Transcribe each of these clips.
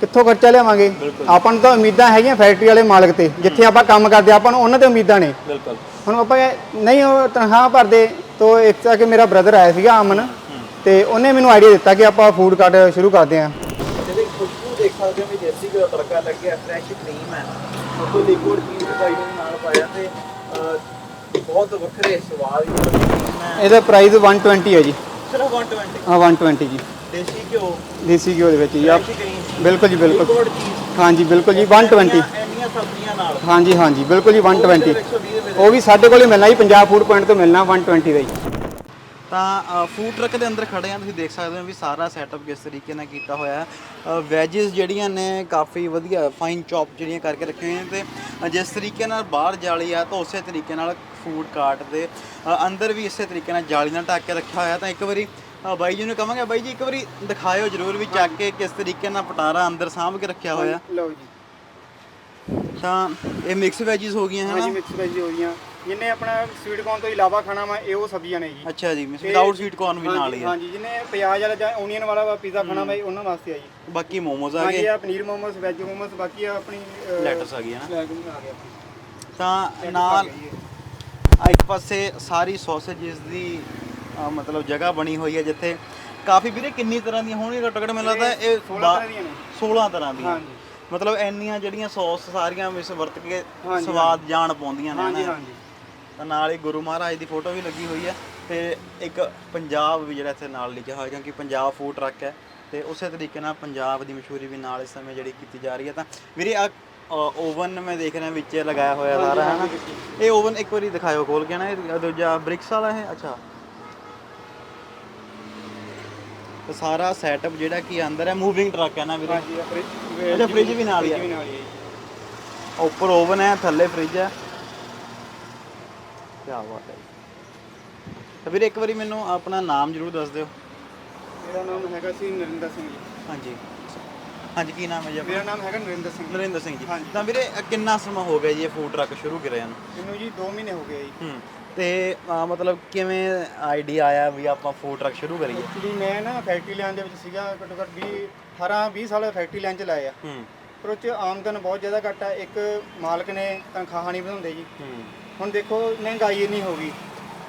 ਕਿੱਥੋਂ ਖਰਚਾ ਲਿਆਵਾਂਗੇ? ਆਪਾਂ ਨੂੰ ਤਾਂ ਉਮੀਦਾਂ ਹੈਗੀਆਂ ਫੈਕਟਰੀ ਵਾਲੇ ਮਾਲਕ ਤੇ ਜਿੱਥੇ ਆਪਾਂ ਕੰਮ ਕਰਦੇ ਆਪਾਂ ਨੂੰ ਉਹਨਾਂ ਤੇ ਉਮੀਦਾਂ ਨੇ। ਬਿਲਕੁਲ। ਹੁਣ ਆਪਾਂ ਨਹੀਂ ਉਹ ਤਨਖਾਹ ਭਰਦੇ ਤੋਂ ਇੱਕ ਤਾਂ ਕਿ ਮੇਰਾ ਬ੍ਰਦਰ ਆਇਆ ਸੀਗਾ ਅਮਨ ਤੇ ਉਹਨੇ ਮੈਨੂੰ ਆਈਡੀਆ ਦਿੱਤਾ ਕਿ ਆਪਾਂ ਫੂਡ ਕਾਰਟ ਸ਼ੁਰੂ ਕਰਦੇ ਹਾਂ। ਜਿਹਦੇ ਖੁਸ਼ਬੂ ਦੇਖ ਸਕਦੇ ਹੋ ਵੀ ਦੇਸੀ ਘਿਓ ਦਾ ਤੜਕਾ ਲੱਗਿਆ ਫਰੈਸ਼ ਕਰੀਮ ਹੈ। ਉਹ ਲਿਕੁਇਡ ਚੀਜ਼ ਪਾਈ ਹੋਈ ਨਾਲ ਪਾਇਆ ਤੇ ਬਹੁਤ ਵੱਖਰੇ ਸਵਾਦ ਇਹਦਾ ਪ੍ਰਾਈਸ 120 ਹੈ ਜੀ। ਸਿਰਫ 120 ਹਾਂ 120 ਜੀ। ਦੇਸੀ ਘਿਓ? ਦੇਸੀ ਘਿਓ ਦੇ ਵਿੱਚ ਜੀ ਆਪ ਬਿਲਕੁਲ ਜੀ ਬਿਲਕੁਲ। ਹਾਂਜੀ ਬਿਲਕੁਲ ਜੀ 120 ਇੰਨੀਆਂ ਸਬਜ਼ੀਆਂ ਨਾਲ। ਹਾਂਜੀ ਹਾਂਜੀ ਬਿਲਕੁਲ ਜੀ 120 120 ਰੁਪਏ ਉਹ ਵੀ ਸਾਡੇ ਕੋਲ ਹੀ ਮਿਲਣਾ ਜੀ ਪੰਜਾਬ ਫੂਡ ਪੁਆਇੰਟ ਤੋਂ ਮਿਲਣਾ 120 ਦਾ ਜੀ। ਤਾਂ ਫੂਡ ਟਰੱਕ ਦੇ ਅੰਦਰ ਖੜੇ ਆ ਤੁਸੀਂ ਦੇਖ ਸਕਦੇ ਹੋ ਵੀ ਸਾਰਾ ਸੈਟਅਪ ਕਿਸ ਤਰੀਕੇ ਨਾਲ ਕੀਤਾ ਹੋਇਆ ਹੈ। ਵੈਜਿਸ ਜਿਹੜੀਆਂ ਨੇ ਕਾਫੀ ਵਧੀਆ ਫਾਈਨ ਚੌਪ ਜਿਹੜੀਆਂ ਕਰਕੇ ਰੱਖੀਆਂ ਹੋਈਆਂ ਤੇ ਜਿਸ ਤਰੀਕੇ ਨਾਲ ਬਾਹਰ ਜਾਲੀ ਆ ਤਾਂ ਉਸੇ ਤਰੀਕੇ ਨਾਲ ਫੂਡ ਕਾਰਟ ਦੇ ਅੰਦਰ ਵੀ ਇਸੇ ਤਰੀਕੇ ਨਾਲ ਜਾਲੀ ਨਾਲ ਢੱਕ ਕੇ ਰੱਖਿਆ ਹੋਇਆ। ਤਾਂ ਇੱਕ ਵਾਰੀ ਅ, ਬਾਈ ਜੀ ਨੂੰ ਕਹਾਂਗੇ ਬਾਈ ਜੀ ਇੱਕ ਵਾਰੀ ਦਿਖਾਇਓ ਜਰੂਰ ਵੀ ਚੱਕ ਕੇ ਕਿਸ ਤਰੀਕੇ ਨਾਲ ਪਟਾਰਾ ਅੰਦਰ ਸਾਂਭ ਕੇ ਰੱਖਿਆ ਹੋਇਆ। ਲਓ ਜੀ। ਤਾਂ ਇਹ ਮਿਕਸ ਵੈਜਿਸ ਹੋ ਗਈਆਂ ਹੈ ਹਾਂਜੀ ਨਾ ਮਿਕਸ ਵੈਜ ਹੋ ਗਈਆਂ। ਜਿਹਨੇ ਆਪਣਾ ਸਵੀਟ ਕੌਰਨ ਤੋਂ ਇਲਾਵਾ ਖਾਣਾ ਵਾ ਇਹ ਉਹ ਸਬਜ਼ੀਆਂ ਨੇ ਜੀ। ਅੱਛਾ ਜੀ ਵਿਦਆਊਟ ਸਵੀਟ ਕਾਰਨ ਵੀ ਨਾਲ ਹੀ ਹੈ ਹਾਂਜੀ ਜਿਹਨੇ ਪਿਆਜ਼ ਵਾਲਾ ਜਾਂ ਓਨੀਅਨ ਵਾਲਾ ਪੀਜ਼ਾ ਖਾਣਾ ਵਾ ਇਹ ਉਹਨਾਂ ਵਾਸਤੇ ਆ ਜੀ। ਬਾਕੀ ਮੋਮੋਜ਼ ਆ ਹਾਂਜੀ ਗਏ। ਆ ਪਨੀਰ ਮੋਮੋਸ ਵੈਜ ਮੋਮੋਸ ਬਾਕੀ ਆ ਆਪਣੀ ਅਹ, ਲੈਟਸ ਆ ਗਈ ਹੈ ਨਾ ਲੈਟਸ ਆ ਗਿਆ। ਤਾਂ ਨਾਲ ਆ ਇੱਕ ਪਾਸੇ ਸਾਰੀ ਸੌਸੇजेस ਦੀ ਅ, ਮਤਲਬ ਜਗ੍ਹਾ ਬਣੀ ਹੋਈ ਹੈ ਜਿੱਥੇ ਕਾਫੀ ਵੀਰੇ ਕਿੰਨੀ ਤਰ੍ਹਾਂ ਦੀਆਂ ਹੋਣਗੀਆਂ ਘੱਟੋ ਘੱਟ ਮੈਨੂੰ ਲੱਗਦਾ ਇਹ 16 ਬਾ- ਤਰ੍ਹਾਂ ਦੀਆਂ ਨੇ। 16 ਤਰ੍ਹਾਂ ਦੀਆਂ। ਹਾਂਜੀ। ਮਤਲਬ ਇੰਨੀਆਂ ਜਿਹੜੀਆਂ ਸੌਸ ਸਾਰੀਆਂ ਵਿੱਚ ਵਰਤ ਕੇ ਸਵਾਦ ਜਾਣ ਪਾਉਂਦੀਆਂ ਨੇ ਹਾਂਜੀ। ਹਾਂਜੀ। ਤਾਂ ਨਾਲ ਹੀ ਗੁਰੂ ਮਹਾਰਾਜ ਦੀ ਫੋਟੋ ਵੀ ਲੱਗੀ ਹੋਈ ਹੈ ਤੇ ਇੱਕ ਪੰਜਾਬ ਵੀ ਜਿਹੜਾ ਇੱਥੇ ਨਾਲ ਲਿਖਿਆ ਹੋਇਆ ਕਿਉਂਕਿ ਪੰਜਾਬ ਫੂਡ ਟਰੱਕ ਹੈ ਤੇ ਉਸੇ ਤਰੀਕੇ ਨਾਲ ਪੰਜਾਬ ਦੀ ਮਸ਼ਹੂਰੀ ਵੀ ਨਾਲ ਇਸ ਸਮੇਂ ਜਿਹੜੀ ਕੀਤੀ ਜਾ ਰਹੀ ਹੈ। ਤਾਂ ਵੀਰੇ ਆ ਓਵਨ ਮੈਂ ਦੇਖ ਰਿਹਾ ਵਿੱਚ ਲਗਾਇਆ ਹੋਇਆ ਸਾਰਾ ਹੈ ਨਾ ਇਹ ਓਵਨ ਇੱਕ ਵਾਰੀ ਦਿਖਾਇਓ ਖੋਲ ਕੇ ਨਾ ਇਹ ਦੂਜਾ ਬ੍ਰਿਕਸ ਵਾਲਾ ਹੈ? ਅੱਛਾ। ਤਾਂ ਸਾਰਾ ਸੈਟਅਪ ਜਿਹੜਾ ਕੀ ਅੰਦਰ ਹੈ ਮੂਵਿੰਗ ਟਰੱਕ ਹੈ ਨਾ ਵੀਰੇ। ਹਾਂਜੀ ਫ੍ਰਿਜ ਅੱਛਾ, fridge ਵੀ ਨਾਲ ਹੀ ਨਾਲ ਹੀ ਆ ਜੀ। ਉੱਪਰ ਓਵਨ ਹੈ ਥੱਲੇ ਫ੍ਰਿਜ ਹੈ। ਕੀ ਬਾਤ ਹੈ। ਤਾਂ ਵੀਰੇ ਇੱਕ ਵਾਰੀ ਮੈਨੂੰ ਆਪਣਾ ਨਾਮ ਜ਼ਰੂਰ ਦੱਸ ਦਿਓ। ਮੇਰਾ ਨਾਮ ਹੈਗਾ ਸੀ ਨਰਿੰਦਰ ਸਿੰਘ ਜੀ। ਹਾਂਜੀ। ਹਾਂਜੀ ਕੀ ਨਾਮ ਹੈ ਜੀ ਆਪਣਾ? ਮੇਰਾ ਨਾਮ ਹੈਗਾ ਨਰਿੰਦਰ ਸਿੰਘ ਨਰਿੰਦਰ ਸਿੰਘ ਜੀ। ਹਾਂਜੀ। ਤਾਂ ਵੀਰੇ ਅ, ਕਿੰਨਾ ਸਮਾਂ ਹੋ ਗਿਆ ਜੀ ਇਹ ਫੂਡ ਟਰੱਕ ਸ਼ੁਰੂ ਕਰਿਆ ਨੂੰ? ਮੈਨੂੰ ਜੀ 2 ਮਹੀਨੇ ਹੋ ਗਏ ਜੀ। ਹੂੰ। ਤੇ ਅ, ਮਤਲਬ ਕਿਵੇਂ ਆਈਡੀਆ ਆਇਆ ਵੀ ਆਪਾਂ ਫੂਡ ਟਰੱਕ ਸ਼ੁਰੂ ਕਰੀਏ? ਐਕਚੁਅਲੀ ਮੈਂ ਨਾ ਫੈਕਟਰੀ ਲਾਈਨ ਦੇ ਵਿੱਚ ਸੀਗਾ ਘੱਟੋ ਘੱਟ 20 18 20 ਸਾਲ ਫੈਕਟਰੀ ਲਾਈਨ ਚ ਲਾਏ ਆ ਹੂੰ। ਪਰ ਉਹ ਚ ਆਮਦਨ ਬਹੁਤ ਜ਼ਿਆਦਾ ਘੱਟ ਆ। ਇੱਕ ਮਾਲਕ ਨੇ ਤਨਖਾਹਾਂ ਨਹੀਂ ਵਧਾਉਂਦੇ ਜੀ। ਹੂੰ। ਹੁਣ ਦੇਖੋ ਮਹਿੰਗਾਈ ਇੰਨੀ ਹੋ ਗਈ।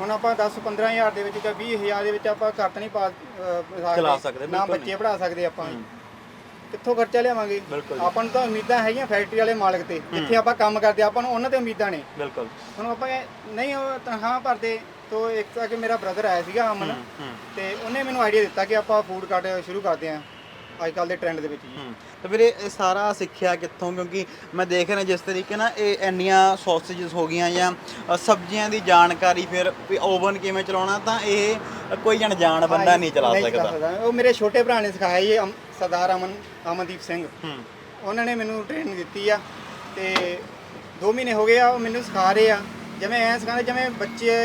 ਹੁਣ ਆਪਾਂ 10 15000 ਦੇ ਵਿੱਚ ਜਾਂ 20000 ਦੇ ਵਿੱਚ ਆਪਾਂ ਘਰ ਤਾਂ ਨਹੀਂ ਪਾ ਅਹ, ਚਲਾ ਸਕਦੇ, ਨਾ ਬਿਲਕੁਲ ਬੱਚੇ ਪੜਾ ਸਕਦੇ ਆਪਾਂ। ਕਿੱਥੋਂ ਖਰਚਾ ਲਿਆਵਾਂਗੇ? ਬਿਲਕੁਲ ਜੀ। ਆਪਾਂ ਨੂੰ ਤਾਂ ਉਮੀਦਾਂ ਹੈਗੀਆਂ ਫੈਕਟਰੀ ਵਾਲੇ ਮਾਲਕ ਤੇ ਜਿੱਥੇ ਆਪਾਂ ਕੰਮ ਕਰਦੇ ਆਪਾਂ ਨੂੰ ਉਹਨਾਂ ਤੇ ਉਮੀਦਾਂ ਨੇ। ਬਿਲਕੁਲ। ਹੁਣ ਆਪਾਂ ਇਹ ਨਹੀਂ ਉਹ ਤਨਖਾਹ ਭਰਦੇ ਤੋਂ ਇੱਕ ਤਾਂ ਕਿ ਮੇਰਾ ਬ੍ਰਦਰ ਆਇਆ ਸੀਗਾ ਅਮਨ ਹੂੰ ਤੇ ਉਹਨੇ ਮੈਨੂੰ ਆਈਡੀਆ ਦਿੱਤਾ ਕਿ ਆਪਾਂ ਫੂਡ ਕਾਰਟ ਸ਼ੁਰੂ ਕਰਦੇ ਆਂ ਅੱਜ ਕੱਲ ਦੇ ਟ੍ਰੈਂਡ ਦੇ ਵਿੱਚ ਜੀ। ਹੂੰ। ਤੇ ਵੀਰੇ ਇਹ ਸਾਰਾ ਸਿੱਖਿਆ ਕਿੱਥੋਂ? ਕਿਉਂਕਿ ਮੈਂ ਦੇਖ ਰਿਹਾ ਜਿਸ ਤਰੀਕੇ ਨਾਲ ਇਹ ਇੰਨੀਆਂ ਸੌਸੇजेस ਹੋ ਗਈਆਂ ਜਾਂ ਅ, ਸਬਜ਼ੀਆਂ ਦੀ ਜਾਣਕਾਰੀ ਫਿਰ ਵੀ ਓਵਨ ਕਿਵੇਂ ਚਲਾਉਣਾ ਤਾਂ ਇਹ ਕੋਈ ਅਣਜਾਣ ਬੰਦਾ ਨਹੀਂ ਚਲਾ ਸਕਦਾ। ਉਹ ਮੇਰੇ ਛੋਟੇ ਭਰਾ ਨੇ ਸਿਖਾਇਆ ਜੀ ਅਮ- ਸਰਦਾਰ ਅਮਨ ਅਮਨਦੀਪ ਸਿੰਘ। ਹੂੰ। ਉਹਨਾਂ ਨੇ ਮੈਨੂੰ ਟ੍ਰੇਨਿੰਗ ਦਿੱਤੀ ਆ ਤੇ 2 ਮਹੀਨੇ ਹੋ ਗਏ ਆ ਉਹ ਮੈਨੂੰ ਸਿਖਾ ਰਹੇ ਆ। ਜਿਵੇਂ ਐ ਸਿਖਾਉਂਦੇ ਜਿਵੇਂ ਬੱਚੇ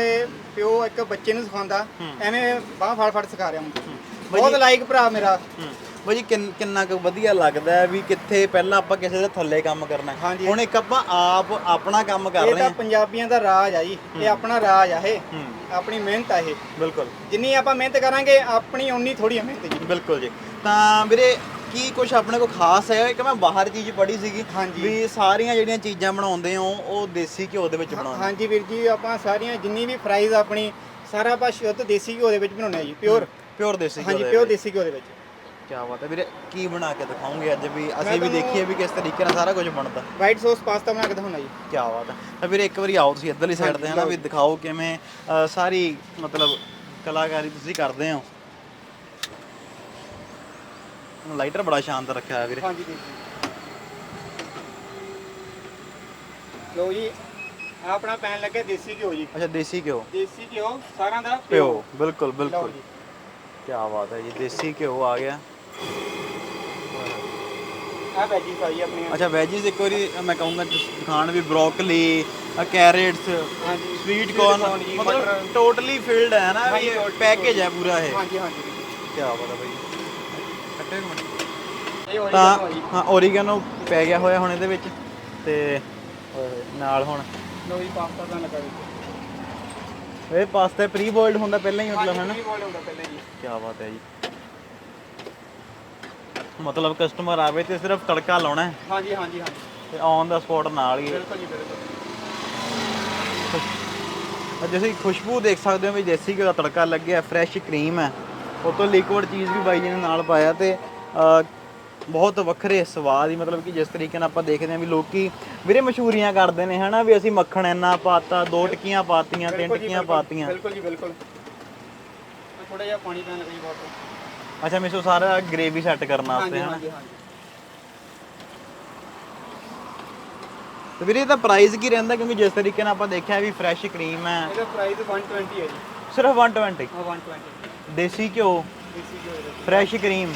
ਪਿਓ ਇੱਕ ਬੱਚੇ ਨੂੰ ਸਿਖਾਉਂਦਾ ਐਵੇਂ ਬਾਹ ਫੜ ਫੜ ਸਿਖਾ ਰਿਹਾ ਮੈਨੂੰ ਬਹੁਤ ਲਾਈਕ ਭਰਾ ਮੇਰਾ। ਹੂੰ। ਬਾਈ ਕਿੰਨ- ਕਿੰਨਾ ਕੁ ਵਧੀਆ ਲੱਗਦਾ ਵੀ ਕਿੱਥੇ ਪਹਿਲਾਂ ਆਪਾਂ ਕਿਸੇ ਦੇ ਥੱਲੇ ਕੰਮ ਕਰਨਾ। ਹੁਣ ਇੱਕ ਆਪਾਂ ਆਪ ਆਪਣਾ ਕੰਮ ਕਰ ਇਹ ਰਹੇ ਤਾਂ ਹਾਂ। ਪੰਜਾਬੀਆਂ ਦਾ ਰਾਜ ਆ ਜੀ। ਇਹ ਆਪਣਾ ਰਾਜ ਆ ਇਹ। ਆਪਣੀ ਮਿਹਨਤ ਆ ਇਹ। ਬਿਲਕੁਲ। ਜਿੰਨੀ ਆਪਾਂ ਮਿਹਨਤ ਕਰਾਂਗੇ ਆਪਣੀ ਉਨੀ ਥੋੜੀ ਮਿਹਨਤ ਜੀ। ਬਿਲਕੁਲ ਜੀ। ਤਾਂ ਵੀਰੇ ਕੀ ਕੁਝ ਆਪਣੇ ਕੋਲ ਖਾਸ ਹੈ? ਕਿ ਮੈਂ ਬਾਹਰ ਚੀਜ਼ ਪੜ੍ਹੀ ਸੀਗੀ ਹਾਂਜੀ। ਵੀ ਸਾਰੀਆਂ ਜਿਹੜੀਆਂ ਚੀਜ਼ਾਂ ਬਣਾਉਂਦੇ ਹੋ ਉਹ ਦੇਸੀ ਘਿਓ ਦੇ ਵਿੱਚ ਬਣਾਉਂਦੇ ਹਾਂਜੀ ਵੀਰ ਜੀ ਆਪਾਂ ਸਾਰੀਆਂ ਜਿੰਨੀ ਵੀ ਫਰਾਈਜ਼ ਆਪਣੀ ਸਾਰਾ ਆਪਾਂ ਸ਼ੁੱਧ ਦੇਸੀ ਘਿਓ ਦੇ ਵਿੱਚ ਬਣਾਉਂਦੇ ਆ ਜੀ ਪਿਓਰ ਪਿਓਰ ਦੇਸੀ ਘਿਓ ਹਾਂਜੀ ਦੇ ਪਿਓਰ ਦੇਸੀ ਘਿਓ ਦੇ ਵਿੱਚ। ਕੀ ਬਾਤ ਹੈ ਵੀਰੇ ਕੀ ਬਣਾ ਕੇ ਦਿਖਾਉਂਗੇ ਅੱਜ ਵੀ? ਅਸੀਂ ਵੀ ਦੇਖੀਏ ਵੀ ਕਿਸ ਤਰੀਕੇ ਨਾਲ ਸਾਰਾ ਕੁਝ ਬਣਦਾ। ਵਾਈਟ ਸੌਸ ਪਾਸਤਾ ਬਣਾ ਕੇ ਦਿਖਾਉਣਾ ਜੀ। ਕੀ ਬਾਤ ਹੈ। ਤਾਂ ਵੀਰੇ ਇੱਕ ਵਾਰੀ ਆਓ ਤੁਸੀਂ ਇੱਧਰਲੀ ਸਾਈਡ ਤੇ ਹਨਾ ਵੀ ਦਿਖਾਓ ਕਿਵੇਂ ਅ, ਸਾਰੀ ਮਤਲਬ ਕਲਾਕਾਰੀ ਤੁਸੀਂ ਕਰਦੇ ਹੋ। ਲਾਈਟਰ ਬੜਾ ਸ਼ਾਨਦਾਰ ਰੱਖਿਆ ਹੋਇਆ ਵੀਰੇ ਹਾਂਜੀ ਵੀਰ ਜੀ ਲੋ ਜੀ ਆਹ ਆਪਣਾ ਪੈਨ ਲੱਗੇ ਦੇਸੀ ਘਿਓ ਜੀ ਅੱਛਾ ਦੇਸੀ ਘਿਓ ਦੇਸੀ ਘਿਓ ਸਾਰਿਆਂ ਦਾ ਘਿਓ ਬਿਲਕੁਲ ਲਓ ਬਿਲਕੁਲ ਜੀ ਕੀ ਬਾਤ ਹੈ ਜੀ ਦੇਸੀ ਘਿਓ ਆ ਗਿਆ ਆ ਵੈਜੀਸ ਆ ਜੀ ਆਪਣੀਆਂ ਅੱਛਾ ਵੈਜੀਸ ਇੱਕ ਵਾਰੀ ਮੈਂ ਕਹੂੰਗਾ ਤੁਸੀਂ ਦਿਖਾਣ ਵੀ ਬ੍ਰੋਕਲੀ ਕੈਰੇਟਸ ਹਾਂਜੀ ਸਵੀਟ sweet ਕਾਰਨ corn ਜੀ, ਮਤਲਬ ਮਟਰ। ਟੋਟਲੀ ਫਿਲਡ ਹੈ ਨਾ ਵੀ ਹਾਂਜੀ, totally ਪੈਕੇਜ ਹੈ ਪੂਰਾ ਇਹ ਹਾਂਜੀ ਹਾਂਜੀ ਕੀ ਬਾਤ ਹੈ ਬਾਈ ਕੱਟੇ ਮਿੰਟ ਇਹ ਹੋਰੀ ਤਾਂ ਹਾਂ ਓਰੀਗਨੋ ਪੈ ਗਿਆ ਹੋਇਆ ਹੁਣ ਇਹਦੇ ਵਿੱਚ ਤੇ ਨਾਲ ਹੁਣ। ਲੋ ਜੀ ਪਾਸਤਾ ਦਾ ਲੱਗਾ ਵਿੱਚ। ਇਹ ਪਾਸਤਾ ਪ੍ਰੀ ਬੋਇਲਡ ਹੁੰਦਾ ਪਹਿਲਾਂ ਹੀ ਮਤਲਬ ਹੈ ਨਾ ਕੀ ਬੋਲ ਹੁੰਦਾ ਪਹਿਲਾਂ ਜੀ ਕੀ ਬਾਤ ਹੈ ਜੀ। ਮਤਲਬ ਕਸਟਮਰ ਆਵੇ ਤੇ ਸਿਰਫ ਤੜਕਾ ਲਾਉਣਾ ਹੈ। ਹਾਂਜੀ ਹਾਂਜੀ ਹਾਂਜੀ। ਤੇ ਔਨ ਦਾ ਸਪੌਟ ਨਾਲ ਹੀ। ਬਿਲਕੁਲ ਜੀ ਬਿਲਕੁਲ। ਜਿਵੇਂ ਖੁਸ਼ਬੂ ਦੇਖ ਸਕਦੇ ਹੋ ਵੀ ਦੇਸੀ ਘਿਓ ਦਾ ਤੜਕਾ ਲੱਗਿਆ ਫਰੈਸ਼ ਕਰੀਮ ਹੈ। ਉਹ ਤੋਂ ਲਿਕਵਿਡ ਚੀਜ਼ ਵੀ ਬਾਈ ਜੀ ਨੇ ਨਾਲ ਪਾਇਆ ਤੇ ਬਹੁਤ ਵੱਖਰੇ ਸਵਾਦ ਹੀ ਮਤਲਬ ਕਿ ਜਿਸ ਤਰੀਕੇ ਨਾਲ ਆਪਾਂ ਦੇਖਦੇ ਹਾਂ ਵੀ ਲੋਕੀ ਵੀਰੇ ਮਸ਼ਹੂਰੀਆਂ ਕਰਦੇ ਨੇ ਹਨਾ ਵੀ ਅਸੀਂ ਮੱਖਣ ਇੰਨਾ ਪਾਤਾ ਦੋ ਟਿੱਕੀਆਂ ਪਾਤੀਆਂ ਤਿੰਨ ਟਿੱਕੀਆਂ ਪਾਤੀਆਂ। ਬਿਲਕੁਲ ਜੀ ਬਿਲਕੁਲ। ਥੋੜਾ ਜਿਹਾ ਪਾਣੀ ਪੈਣ ਲੱਗੀ ਬਹੁਤ। ਅੱਛਾ ਮਿਸੋ ਸਾਰਾ ਗ੍ਰੇਵੀ ਸੈੱਟ ਕਰਨ ਵਾਸਤੇ ਹਨਾ? ਤੇ ਵੀਰੇ ਇਹਦਾ ਪ੍ਰਾਈਸ ਕੀ ਰਹਿੰਦਾ? ਕਿਉਂਕਿ ਜਿਸ ਤਰੀਕੇ ਨਾਲ ਆਪਾਂ ਦੇਖਿਆ ਵੀ ਫਰੈਸ਼ ਕਰੀਮ ਹੈ। ਇਹਦਾ ਪ੍ਰਾਈਸ 120 ਹੈ ਜੀ। ਸਿਰਫ 120 ਹਾਂ 120 ਦੇਸੀ ਘਿਓ ਦੇਸੀ ਘਿਓ ਦਾ ਫਰੈਸ਼ ਕਰੀਮ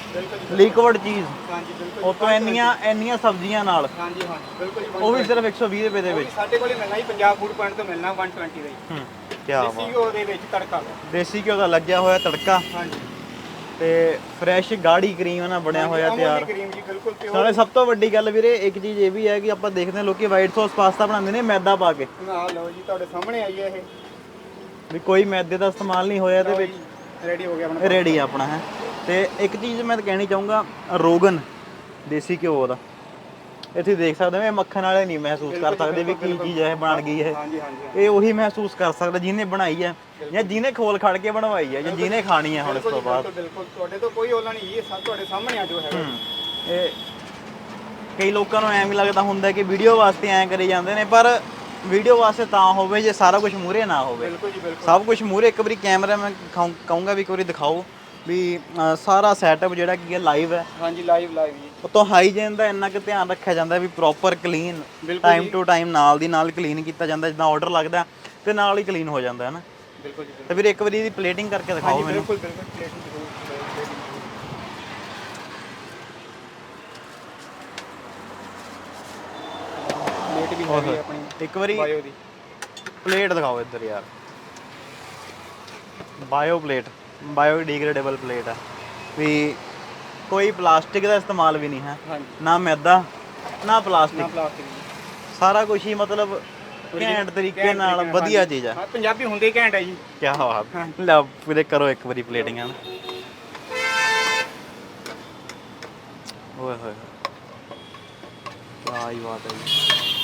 ਲਿਕਵਿਡ ਚੀਜ਼ ਹਾਂਜੀ ਬਿਲਕੁਲ ਉਹ ਤੋਂ ਇੰਨੀਆਂ ਇੰਨੀਆਂ ਸਬਜ਼ੀਆਂ ਨਾਲ। ਹਾਂਜੀ ਹਾਂਜੀ ਬਿਲਕੁਲ ਜੀ ਉਹ ਵੀ ਸਿਰਫ 120 ਰੁਪਏ ਦੇ ਵਿੱਚ। ਸਾਡੇ ਕੋਲੇ ਮਿਲਣਾ ਹੀ ਪੰਜਾਬ ਫੂਡ ਪੁਆਇੰਟ ਤੋਂ ਮਿਲਣਾ 120 ਦਾ ਜੀ। ਹੂੰ ਕੀ ਦੇਸੀ ਬਾਤ। ਘਿਓ ਦੇ ਵਿੱਚ ਤੜਕਾ। ਦੇਸੀ ਘਿਓ ਦਾ ਲੱਗਿਆ ਹੋਇਆ ਤੜਕਾ। ਹਾਂਜੀ। ਤੇ ਫਰੈਸ਼ ਗਾੜੀ ਕਰੀਮ ਨਾਲ ਬਣਿਆ ਹੋਇਆ ਤਿਆਰ। ਕਰੀਮ ਜੀ ਬਿਲਕੁਲ ਪਿਓਰ ਨਾਲੇ ਸਭ ਤੋਂ ਵੱਡੀ ਗੱਲ ਵੀਰੇ ਇੱਕ ਚੀਜ਼ ਇਹ ਵੀ ਹੈ ਕਿ ਆਪਾਂ ਦੇਖਦੇ ਹਾਂ ਲੋਕੀ ਵਾਈਟ ਸੌਸ ਪਾਸਤਾ ਬਣਾਉਂਦੇ ਨੇ ਮੈਦਾ ਪਾ ਕੇ। ਆ ਲਓ ਜੀ ਤੁਹਾਡੇ ਸਾਹਮਣੇ ਆਈ ਹੈ ਇਹ। ਵੀ ਕੋਈ ਮੈਦੇ ਦਾ ਇਸਤੇਮਾਲ ਨਹੀਂ ਹੋਇਆ ਇਹਦੇ ਵਿੱਚ। ਰੈਡੀ ਹੋ ਗਿਆ ਆਪਣਾ ਰੈਡੀ ਆਪਣਾ ਹੈ। ਤੇ ਇੱਕ ਚੀਜ਼ ਮੈਂ ਕਹਿਣੀ ਚਾਹੂੰਗਾ ਰੋਗਨ ਦੇਸੀ ਘਿਓ ਦਾ। ਇੱਥੇ ਦੇਖ ਸਕਦੇ ਹੋ ਇਹ ਮੱਖਣ ਵਾਲੇ ਨਹੀਂ ਮਹਿਸੂਸ ਕਰ ਸਕਦੇ ਵੀ ਕੀ ਚੀਜ਼ ਹੈ ਬਣ ਗਈ ਹੈ। ਇਹ ਉਹੀ ਮਹਿਸੂਸ ਕਰ ਸਕਦਾ ਜਿਹਨੇ ਬਣਾਈ ਹੈ ਜਾਂ ਜਿਹਨੇ ਖੋਲ ਖੜ ਕੇ ਬਣਵਾਈ ਹੈ ਜਾਂ ਜਿਹਨੇ ਖਾਣੀ ਹੈ ਹੁਣ ਇਸ ਤੋਂ ਬਾਅਦ। ਬਿਲਕੁਲ ਤੁਹਾਡੇ ਤੋਂ ਕੋਈ ਓਲਾ ਨਹੀਂ ਇਹ ਸਭ ਤੁਹਾਡੇ ਸਾਹਮਣੇ ਆ ਜੋ ਹੈਗਾ। ਹੂੰ। ਇਹ ਕਈ ਲੋਕਾਂ ਨੂੰ ਐਵੇਂ ਲੱਗਦਾ ਹੁੰਦਾ ਕਿ ਵੀਡੀਓ ਵਾਸਤੇ ਐਂ ਕਰੀ ਜਾਂਦੇ ਨੇ ਪਰ ਵੀਡੀਓ ਵਾਸਤੇ ਤਾਂ ਹੋਵੇ ਜੇ ਸਾਰਾ ਕੁਝ ਮੂਰੇ ਨਾ ਹੋਵੇ। ਬਿਲਕੁਲ ਜੀ ਬਿਲਕੁਲ। ਸਭ ਕੁਝ ਮੂਰੇ ਇੱਕ ਵਾਰੀ ਕੈਮਰਾ ਮੈਂ ਕਹੂੰਗਾ ਵੀ ਇੱਕ ਵਾਰੀ ਦਿਖਾਓ ਵੀ ਅ, ਸਾਰਾ ਸੈਟਅਪ ਜਿਹੜਾ ਕੀ ਹੈ ਲਾਈਵ ਹੈ। ਹਾਂਜੀ ਲਾਈਵ ਲਾਈਵ ਜੀ। ਉਤੋਂ ਹਾਈਜੀਨ ਦਾ ਇੰਨਾ ਕਿ ਧਿਆਨ ਰੱਖਿਆ ਜਾਂਦਾ ਵੀ ਪ੍ਰੋਪਰ ਕਲੀਨ ਬਿਲਕੁਲ ਟਾਈਮ ਟੂ ਟਾਈਮ ਨਾਲ ਦੀ ਨਾਲ ਕਲੀਨ ਕੀਤਾ ਜਾਂਦਾ ਜਿੱਦਾਂ ਆਰਡਰ ਲੱਗਦਾ ਤੇ ਨਾਲ ਹੀ ਕਲੀਨ ਹੋ ਜਾਂਦਾ ਹੈ ਨਾ? ਬਿਲਕੁਲ ਜੀ ਤੇ ਵੀਰੇ ਇੱਕ ਵਾਰੀ ਇਹਦੀ ਪਲੇਟਿੰਗ ਕਰਕੇ ਦਿਖਾਓ ਮੈਨੂੰ। ਬਿਲਕੁਲ ਬਿਲਕੁਲ ਪਲੇਟ ਜ਼ਰੂਰ ਪਲੇਟ ਵੀ ਹੈਗੀ ਆਪਣੀ। ਇੱਕ ਵਾਰੀ ਬਾਇਓ ਦੀ। ਪਲੇਟ ਦਿਖਾਓ ਇੱਧਰ ਯਾਰ। Bio plate biodegradable plate ਹੈ ਵੀ ਕੋਈ ਪਲਾਸਟਿਕ ਦਾ ਇਸਤੇਮਾਲ ਵੀ ਨਹੀਂ ਹੈ। ਨਾ ਮੈਦਾ ਨਾ ਪਲਾਸਟਿਕ ਸਾਰਾ ਕੁਝ ਹੀ ਮਤਲਬ ਘੈਂਟ ਤਰੀਕੇ ਨਾਲ ਵਧੀਆ ਚੀਜ਼ ਹਾਂ ਪੰਜਾਬੀ ਹੁੰਦੇ ਹੀ ਘੈਂਟ ਹੈ ਜੀ। ਕੀ ਬਾਤ। ਲੈ ਵੀਰੇ ਕਰੋ ਇੱਕ ਵਾਰੀ ਪਲੇਟਿੰਗ ਓਏ ਹੋਏ ਕੀ ਬਾਤ ਹੈ ਜੀ।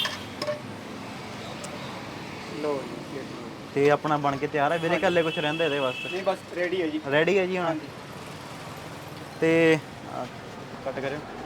ਲੋ ਜੀ plate ਲਓ। ਤੇ ਆਪਣਾ ਬਣ ਕੇ ਤਿਆਰ ਹੈ? ਵੀਰੇ ਕੱਲੇ ਕੁਝ ਰਹਿੰਦਾ ਇਹਦੇ ਵਾਸਤੇ? ਨਹੀਂ ਬਸ ਰੈਡੀ ਹੈ ਜੀ। ਰੈਡੀ ਹੈ ਜੀ ਹੁਣ? ਤੇ ਕੱਟ ਕਰਿਓ।